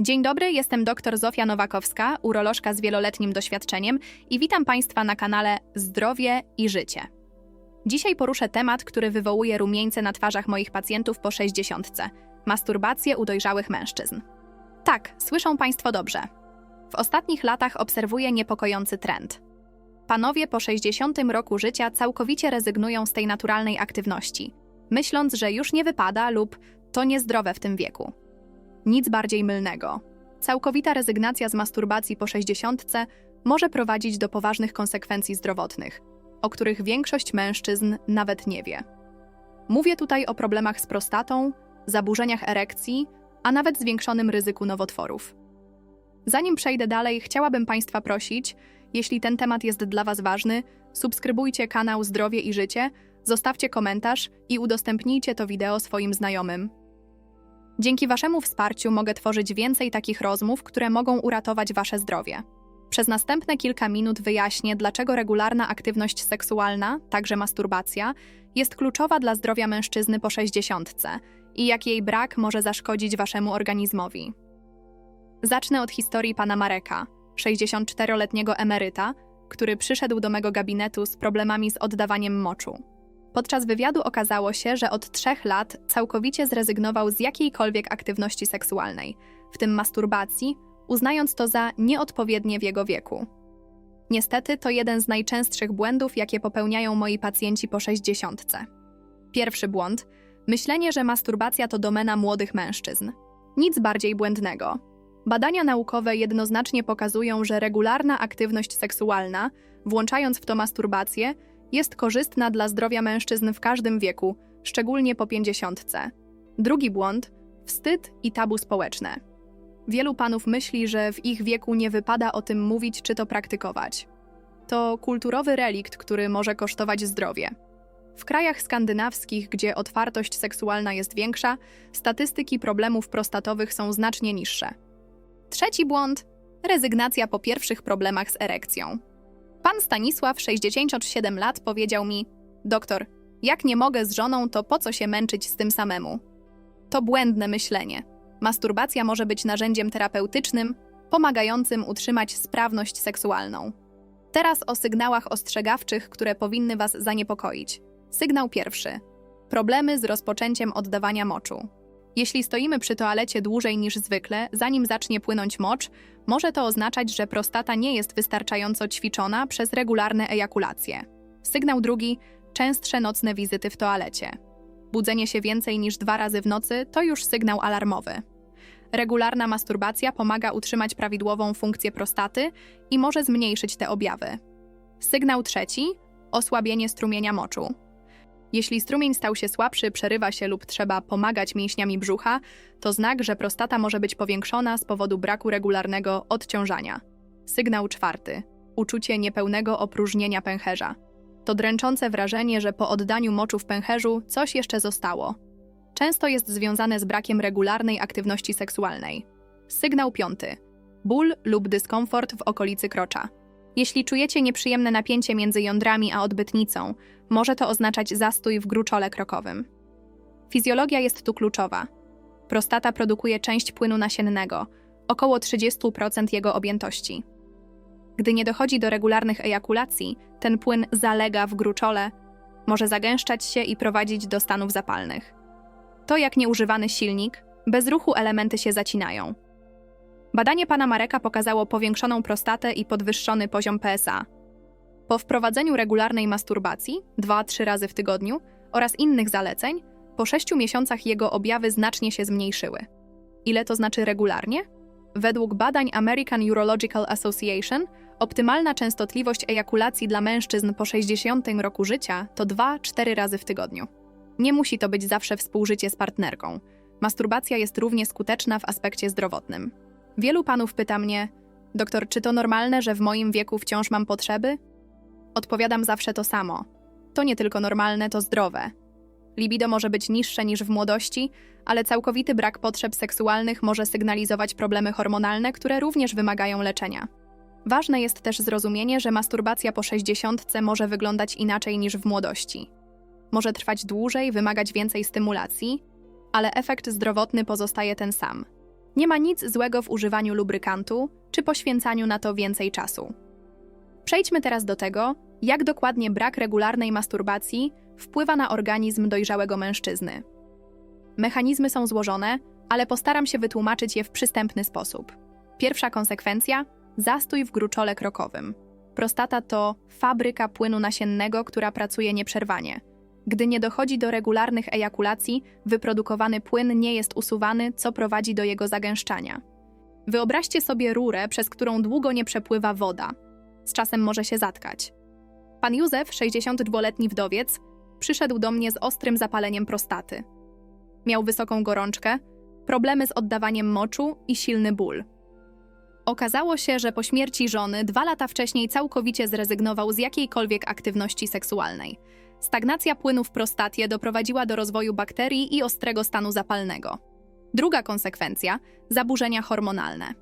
Dzień dobry, jestem dr Zofia Nowakowska, urolożka z wieloletnim doświadczeniem i witam Państwa na kanale Zdrowie i Życie. Dzisiaj poruszę temat, który wywołuje rumieńce na twarzach moich pacjentów po 60. Masturbację u dojrzałych mężczyzn. Tak, słyszą Państwo dobrze. W ostatnich latach obserwuję niepokojący trend. Panowie po 60 roku życia całkowicie rezygnują z tej naturalnej aktywności, myśląc, że już nie wypada lub to niezdrowe w tym wieku. Nic bardziej mylnego. Całkowita rezygnacja z masturbacji po 60 może prowadzić do poważnych konsekwencji zdrowotnych, o których większość mężczyzn nawet nie wie. Mówię tutaj o problemach z prostatą, zaburzeniach erekcji, a nawet zwiększonym ryzyku nowotworów. Zanim przejdę dalej, chciałabym Państwa prosić, jeśli ten temat jest dla Was ważny, subskrybujcie kanał Zdrowie i Życie, zostawcie komentarz i udostępnijcie to wideo swoim znajomym. Dzięki Waszemu wsparciu mogę tworzyć więcej takich rozmów, które mogą uratować Wasze zdrowie. Przez następne kilka minut wyjaśnię, dlaczego regularna aktywność seksualna, także masturbacja, jest kluczowa dla zdrowia mężczyzny po 60 i jak jej brak może zaszkodzić Waszemu organizmowi. Zacznę od historii pana Mareka, 64-letniego emeryta, który przyszedł do mego gabinetu z problemami z oddawaniem moczu. Podczas wywiadu okazało się, że od trzech lat całkowicie zrezygnował z jakiejkolwiek aktywności seksualnej, w tym masturbacji, uznając to za nieodpowiednie w jego wieku. Niestety to jeden z najczęstszych błędów, jakie popełniają moi pacjenci po 60. Pierwszy błąd myślenie, że masturbacja to domena młodych mężczyzn. Nic bardziej błędnego. Badania naukowe jednoznacznie pokazują, że regularna aktywność seksualna, włączając w to masturbację, jest korzystna dla zdrowia mężczyzn w każdym wieku, szczególnie po pięćdziesiątce. Drugi błąd wstyd i tabu społeczne. Wielu panów myśli, że w ich wieku nie wypada o tym mówić czy to praktykować. To kulturowy relikt, który może kosztować zdrowie. W krajach skandynawskich, gdzie otwartość seksualna jest większa, statystyki problemów prostatowych są znacznie niższe. Trzeci błąd rezygnacja po pierwszych problemach z erekcją. Pan Stanisław, 67 lat, powiedział mi: Doktor, jak nie mogę z żoną, to po co się męczyć z tym samemu? To błędne myślenie. Masturbacja może być narzędziem terapeutycznym, pomagającym utrzymać sprawność seksualną. Teraz o sygnałach ostrzegawczych, które powinny Was zaniepokoić. Sygnał pierwszy: problemy z rozpoczęciem oddawania moczu. Jeśli stoimy przy toalecie dłużej niż zwykle, zanim zacznie płynąć mocz, może to oznaczać, że prostata nie jest wystarczająco ćwiczona przez regularne ejakulacje. Sygnał drugi częstsze nocne wizyty w toalecie. Budzenie się więcej niż dwa razy w nocy to już sygnał alarmowy. Regularna masturbacja pomaga utrzymać prawidłową funkcję prostaty i może zmniejszyć te objawy. Sygnał trzeci osłabienie strumienia moczu. Jeśli strumień stał się słabszy, przerywa się lub trzeba pomagać mięśniami brzucha, to znak, że prostata może być powiększona z powodu braku regularnego odciążania. Sygnał czwarty uczucie niepełnego opróżnienia pęcherza. To dręczące wrażenie, że po oddaniu moczu w pęcherzu coś jeszcze zostało. Często jest związane z brakiem regularnej aktywności seksualnej. Sygnał piąty ból lub dyskomfort w okolicy krocza. Jeśli czujecie nieprzyjemne napięcie między jądrami a odbytnicą, może to oznaczać zastój w gruczole krokowym. Fizjologia jest tu kluczowa. Prostata produkuje część płynu nasiennego, około 30% jego objętości. Gdy nie dochodzi do regularnych ejakulacji, ten płyn zalega w gruczole, może zagęszczać się i prowadzić do stanów zapalnych. To jak nieużywany silnik, bez ruchu elementy się zacinają. Badanie pana Mareka pokazało powiększoną prostatę i podwyższony poziom PSA. Po wprowadzeniu regularnej masturbacji, 2-3 razy w tygodniu, oraz innych zaleceń, po 6 miesiącach jego objawy znacznie się zmniejszyły. Ile to znaczy regularnie? Według badań American Urological Association, optymalna częstotliwość ejakulacji dla mężczyzn po 60 roku życia to 2-4 razy w tygodniu. Nie musi to być zawsze współżycie z partnerką. Masturbacja jest równie skuteczna w aspekcie zdrowotnym. Wielu panów pyta mnie, doktor, czy to normalne, że w moim wieku wciąż mam potrzeby? Odpowiadam zawsze to samo. To nie tylko normalne, to zdrowe. Libido może być niższe niż w młodości, ale całkowity brak potrzeb seksualnych może sygnalizować problemy hormonalne, które również wymagają leczenia. Ważne jest też zrozumienie, że masturbacja po 60 może wyglądać inaczej niż w młodości. Może trwać dłużej, wymagać więcej stymulacji, ale efekt zdrowotny pozostaje ten sam. Nie ma nic złego w używaniu lubrykantu czy poświęcaniu na to więcej czasu. Przejdźmy teraz do tego, jak dokładnie brak regularnej masturbacji wpływa na organizm dojrzałego mężczyzny. Mechanizmy są złożone, ale postaram się wytłumaczyć je w przystępny sposób. Pierwsza konsekwencja zastój w gruczole krokowym. Prostata to fabryka płynu nasiennego, która pracuje nieprzerwanie. Gdy nie dochodzi do regularnych ejakulacji, wyprodukowany płyn nie jest usuwany, co prowadzi do jego zagęszczania. Wyobraźcie sobie rurę, przez którą długo nie przepływa woda. Z czasem może się zatkać. Pan Józef, 62-letni wdowiec, przyszedł do mnie z ostrym zapaleniem prostaty. Miał wysoką gorączkę, problemy z oddawaniem moczu i silny ból. Okazało się, że po śmierci żony dwa lata wcześniej całkowicie zrezygnował z jakiejkolwiek aktywności seksualnej. Stagnacja płynu w prostatie doprowadziła do rozwoju bakterii i ostrego stanu zapalnego. Druga konsekwencja zaburzenia hormonalne.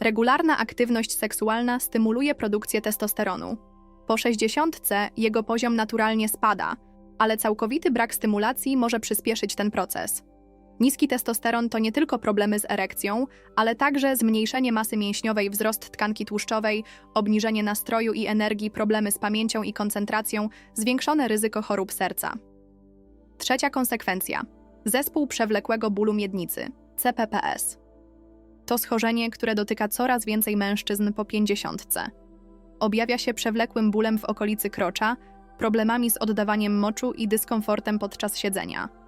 Regularna aktywność seksualna stymuluje produkcję testosteronu. Po 60 jego poziom naturalnie spada, ale całkowity brak stymulacji może przyspieszyć ten proces. Niski testosteron to nie tylko problemy z erekcją, ale także zmniejszenie masy mięśniowej, wzrost tkanki tłuszczowej, obniżenie nastroju i energii, problemy z pamięcią i koncentracją, zwiększone ryzyko chorób serca. Trzecia konsekwencja. Zespół przewlekłego bólu miednicy, CPPS. To schorzenie, które dotyka coraz więcej mężczyzn po pięćdziesiątce. Objawia się przewlekłym bólem w okolicy krocza, problemami z oddawaniem moczu i dyskomfortem podczas siedzenia.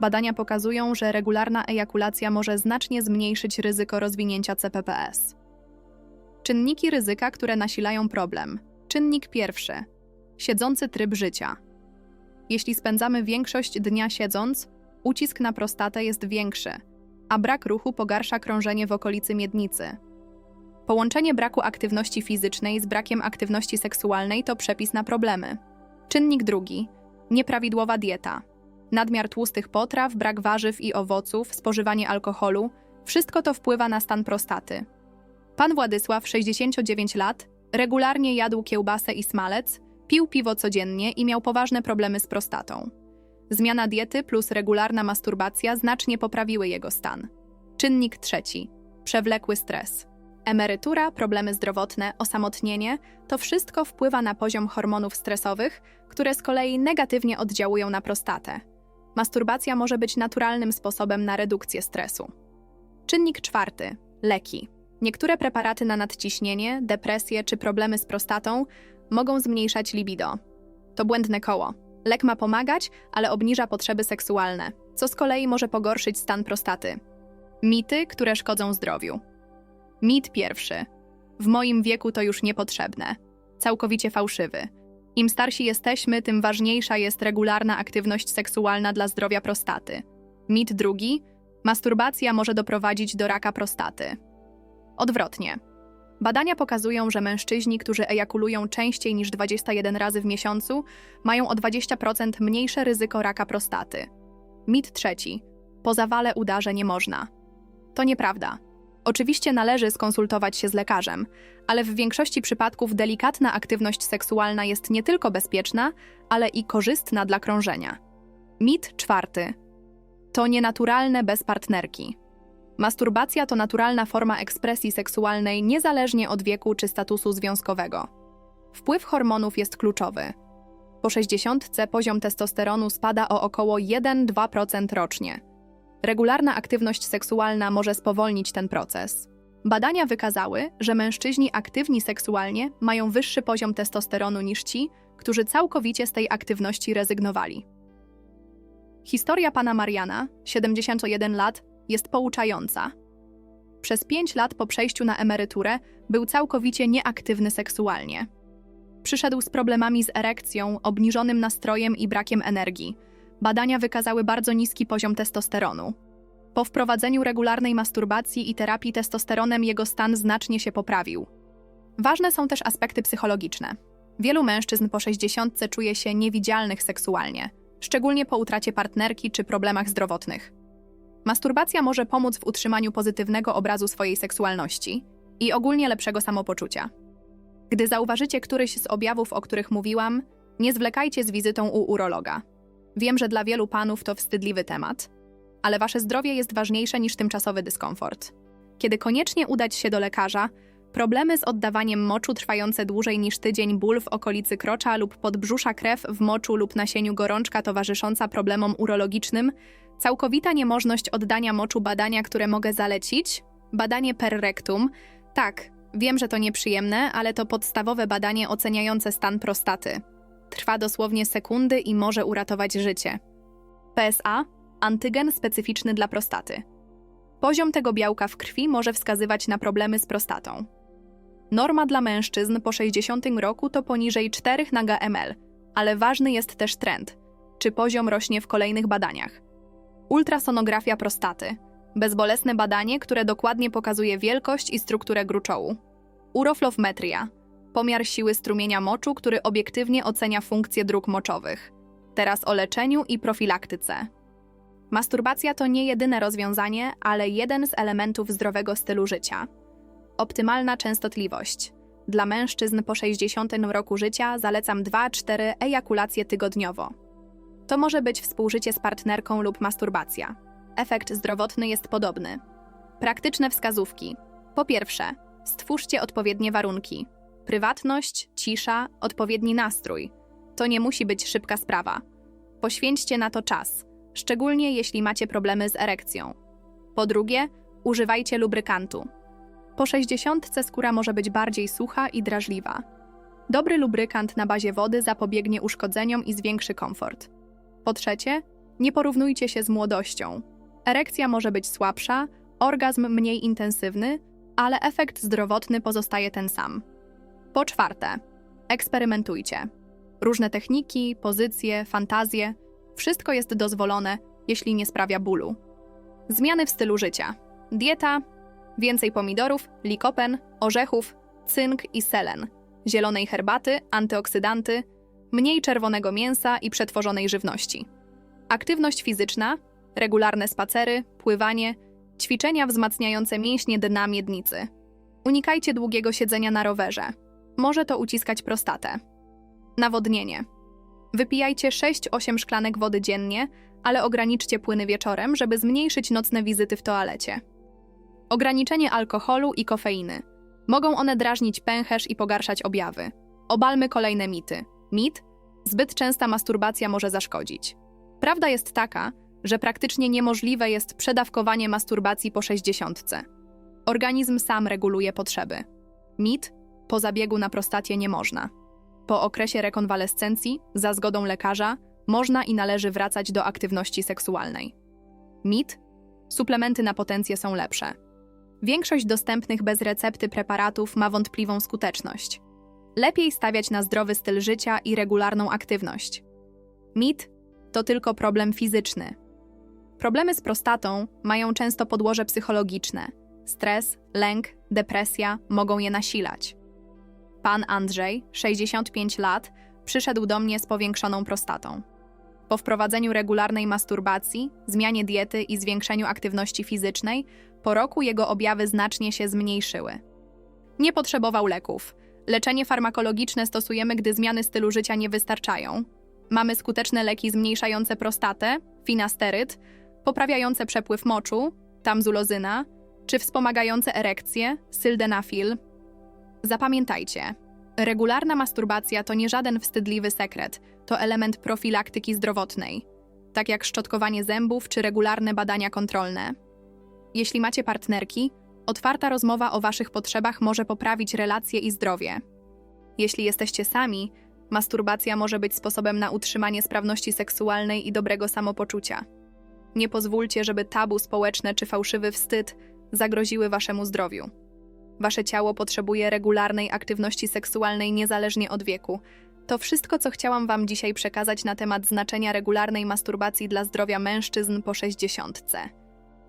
Badania pokazują, że regularna ejakulacja może znacznie zmniejszyć ryzyko rozwinięcia CPPS. Czynniki ryzyka, które nasilają problem. Czynnik pierwszy. Siedzący tryb życia. Jeśli spędzamy większość dnia siedząc, ucisk na prostatę jest większy, a brak ruchu pogarsza krążenie w okolicy miednicy. Połączenie braku aktywności fizycznej z brakiem aktywności seksualnej to przepis na problemy. Czynnik drugi. Nieprawidłowa dieta. Nadmiar tłustych potraw, brak warzyw i owoców, spożywanie alkoholu wszystko to wpływa na stan prostaty. Pan Władysław, 69 lat, regularnie jadł kiełbasę i smalec, pił piwo codziennie i miał poważne problemy z prostatą. Zmiana diety plus regularna masturbacja znacznie poprawiły jego stan. Czynnik trzeci przewlekły stres. Emerytura, problemy zdrowotne, osamotnienie to wszystko wpływa na poziom hormonów stresowych, które z kolei negatywnie oddziałują na prostatę. Masturbacja może być naturalnym sposobem na redukcję stresu. Czynnik czwarty leki. Niektóre preparaty na nadciśnienie, depresję czy problemy z prostatą mogą zmniejszać libido. To błędne koło. Lek ma pomagać, ale obniża potrzeby seksualne, co z kolei może pogorszyć stan prostaty. Mity, które szkodzą zdrowiu. Mit pierwszy. W moim wieku to już niepotrzebne. Całkowicie fałszywy. Im starsi jesteśmy, tym ważniejsza jest regularna aktywność seksualna dla zdrowia prostaty. Mit drugi. Masturbacja może doprowadzić do raka prostaty. Odwrotnie. Badania pokazują, że mężczyźni, którzy ejakulują częściej niż 21 razy w miesiącu, mają o 20% mniejsze ryzyko raka prostaty. Mit trzeci. Po zawale udarze nie można. To nieprawda. Oczywiście należy skonsultować się z lekarzem, ale w większości przypadków delikatna aktywność seksualna jest nie tylko bezpieczna, ale i korzystna dla krążenia. Mit czwarty. To nienaturalne bez partnerki. Masturbacja to naturalna forma ekspresji seksualnej niezależnie od wieku czy statusu związkowego. Wpływ hormonów jest kluczowy. Po 60 poziom testosteronu spada o około 1-2% rocznie. Regularna aktywność seksualna może spowolnić ten proces. Badania wykazały, że mężczyźni aktywni seksualnie mają wyższy poziom testosteronu niż ci, którzy całkowicie z tej aktywności rezygnowali. Historia pana Mariana, 71 lat, jest pouczająca. Przez 5 lat po przejściu na emeryturę był całkowicie nieaktywny seksualnie. Przyszedł z problemami z erekcją, obniżonym nastrojem i brakiem energii. Badania wykazały bardzo niski poziom testosteronu. Po wprowadzeniu regularnej masturbacji i terapii testosteronem jego stan znacznie się poprawił. Ważne są też aspekty psychologiczne. Wielu mężczyzn po 60 czuje się niewidzialnych seksualnie, szczególnie po utracie partnerki czy problemach zdrowotnych. Masturbacja może pomóc w utrzymaniu pozytywnego obrazu swojej seksualności i ogólnie lepszego samopoczucia. Gdy zauważycie któryś z objawów, o których mówiłam, nie zwlekajcie z wizytą u urologa. Wiem, że dla wielu panów to wstydliwy temat, ale wasze zdrowie jest ważniejsze niż tymczasowy dyskomfort. Kiedy koniecznie udać się do lekarza, problemy z oddawaniem moczu trwające dłużej niż tydzień, ból w okolicy krocza lub podbrzusza krew w moczu lub nasieniu gorączka towarzysząca problemom urologicznym, całkowita niemożność oddania moczu badania, które mogę zalecić, badanie per rectum. Tak, wiem, że to nieprzyjemne, ale to podstawowe badanie oceniające stan prostaty. Trwa dosłownie sekundy i może uratować życie. PSA antygen specyficzny dla prostaty. Poziom tego białka w krwi może wskazywać na problemy z prostatą. Norma dla mężczyzn po 60 roku to poniżej 4 na ml, ale ważny jest też trend, czy poziom rośnie w kolejnych badaniach. Ultrasonografia prostaty bezbolesne badanie, które dokładnie pokazuje wielkość i strukturę gruczołu. Uroflowmetria pomiar siły strumienia moczu, który obiektywnie ocenia funkcję dróg moczowych. Teraz o leczeniu i profilaktyce. Masturbacja to nie jedyne rozwiązanie, ale jeden z elementów zdrowego stylu życia. Optymalna częstotliwość. Dla mężczyzn po 60 roku życia zalecam 2-4 ejakulacje tygodniowo. To może być współżycie z partnerką lub masturbacja. Efekt zdrowotny jest podobny. Praktyczne wskazówki. Po pierwsze, stwórzcie odpowiednie warunki. Prywatność, cisza, odpowiedni nastrój. To nie musi być szybka sprawa. Poświęćcie na to czas szczególnie jeśli macie problemy z erekcją. Po drugie, używajcie lubrykantu. Po 60 skóra może być bardziej sucha i drażliwa. Dobry lubrykant na bazie wody zapobiegnie uszkodzeniom i zwiększy komfort. Po trzecie, nie porównujcie się z młodością. Erekcja może być słabsza, orgazm mniej intensywny, ale efekt zdrowotny pozostaje ten sam. Po czwarte, eksperymentujcie. Różne techniki, pozycje, fantazje – wszystko jest dozwolone, jeśli nie sprawia bólu. Zmiany w stylu życia. Dieta, więcej pomidorów, likopen, orzechów, cynk i selen, zielonej herbaty, antyoksydanty, mniej czerwonego mięsa i przetworzonej żywności. Aktywność fizyczna, regularne spacery, pływanie, ćwiczenia wzmacniające mięśnie dna miednicy. Unikajcie długiego siedzenia na rowerze. Może to uciskać prostatę. Nawodnienie. Wypijajcie 6-8 szklanek wody dziennie, ale ograniczcie płyny wieczorem, żeby zmniejszyć nocne wizyty w toalecie. Ograniczenie alkoholu i kofeiny. Mogą one drażnić pęcherz i pogarszać objawy. Obalmy kolejne mity. Mit? Zbyt częsta masturbacja może zaszkodzić. Prawda jest taka, że praktycznie niemożliwe jest przedawkowanie masturbacji po 60. Organizm sam reguluje potrzeby. Mit? Po zabiegu na prostacie nie można. Po okresie rekonwalescencji, za zgodą lekarza, można i należy wracać do aktywności seksualnej. Mit? Suplementy na potencję są lepsze. Większość dostępnych bez recepty preparatów ma wątpliwą skuteczność. Lepiej stawiać na zdrowy styl życia i regularną aktywność. Mit to tylko problem fizyczny. Problemy z prostatą mają często podłoże psychologiczne. Stres, lęk, depresja mogą je nasilać. Pan Andrzej, 65 lat, przyszedł do mnie z powiększoną prostatą. Po wprowadzeniu regularnej masturbacji, zmianie diety i zwiększeniu aktywności fizycznej, po roku jego objawy znacznie się zmniejszyły. Nie potrzebował leków. Leczenie farmakologiczne stosujemy, gdy zmiany stylu życia nie wystarczają. Mamy skuteczne leki zmniejszające prostatę, finasteryt, poprawiające przepływ moczu, tamzulozyna, czy wspomagające erekcję, sildenafil, Zapamiętajcie, regularna masturbacja to nie żaden wstydliwy sekret, to element profilaktyki zdrowotnej, tak jak szczotkowanie zębów czy regularne badania kontrolne. Jeśli macie partnerki, otwarta rozmowa o waszych potrzebach może poprawić relacje i zdrowie. Jeśli jesteście sami, masturbacja może być sposobem na utrzymanie sprawności seksualnej i dobrego samopoczucia. Nie pozwólcie, żeby tabu społeczne czy fałszywy wstyd zagroziły waszemu zdrowiu. Wasze ciało potrzebuje regularnej aktywności seksualnej niezależnie od wieku. To wszystko, co chciałam Wam dzisiaj przekazać na temat znaczenia regularnej masturbacji dla zdrowia mężczyzn po 60.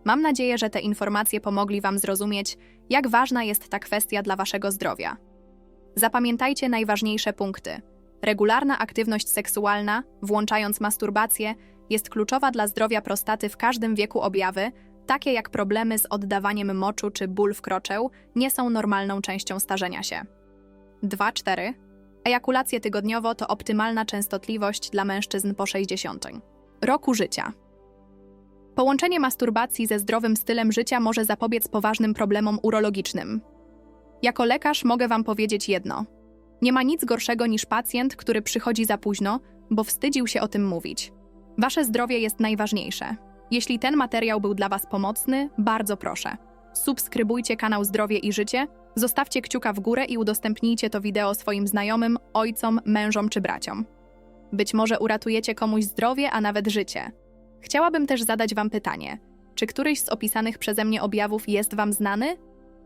Mam nadzieję, że te informacje pomogli Wam zrozumieć, jak ważna jest ta kwestia dla Waszego zdrowia. Zapamiętajcie najważniejsze punkty. Regularna aktywność seksualna, włączając masturbację, jest kluczowa dla zdrowia prostaty w każdym wieku objawy, takie jak problemy z oddawaniem moczu czy ból w kroczeł, nie są normalną częścią starzenia się. 2-4. Ejakulacje tygodniowo to optymalna częstotliwość dla mężczyzn po 60 roku życia. Połączenie masturbacji ze zdrowym stylem życia może zapobiec poważnym problemom urologicznym. Jako lekarz mogę Wam powiedzieć jedno. Nie ma nic gorszego niż pacjent, który przychodzi za późno, bo wstydził się o tym mówić. Wasze zdrowie jest najważniejsze. Jeśli ten materiał był dla Was pomocny, bardzo proszę. Subskrybujcie kanał Zdrowie i Życie, zostawcie kciuka w górę i udostępnijcie to wideo swoim znajomym, ojcom, mężom czy braciom. Być może uratujecie komuś zdrowie, a nawet życie. Chciałabym też zadać Wam pytanie: czy któryś z opisanych przeze mnie objawów jest Wam znany?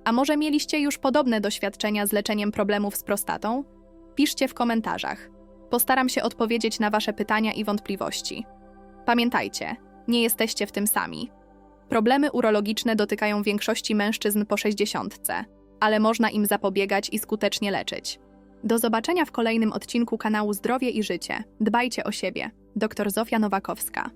A może mieliście już podobne doświadczenia z leczeniem problemów z prostatą? Piszcie w komentarzach. Postaram się odpowiedzieć na Wasze pytania i wątpliwości. Pamiętajcie, nie jesteście w tym sami. Problemy urologiczne dotykają większości mężczyzn po 60, ale można im zapobiegać i skutecznie leczyć. Do zobaczenia w kolejnym odcinku kanału Zdrowie i Życie. Dbajcie o siebie. Dr Zofia Nowakowska.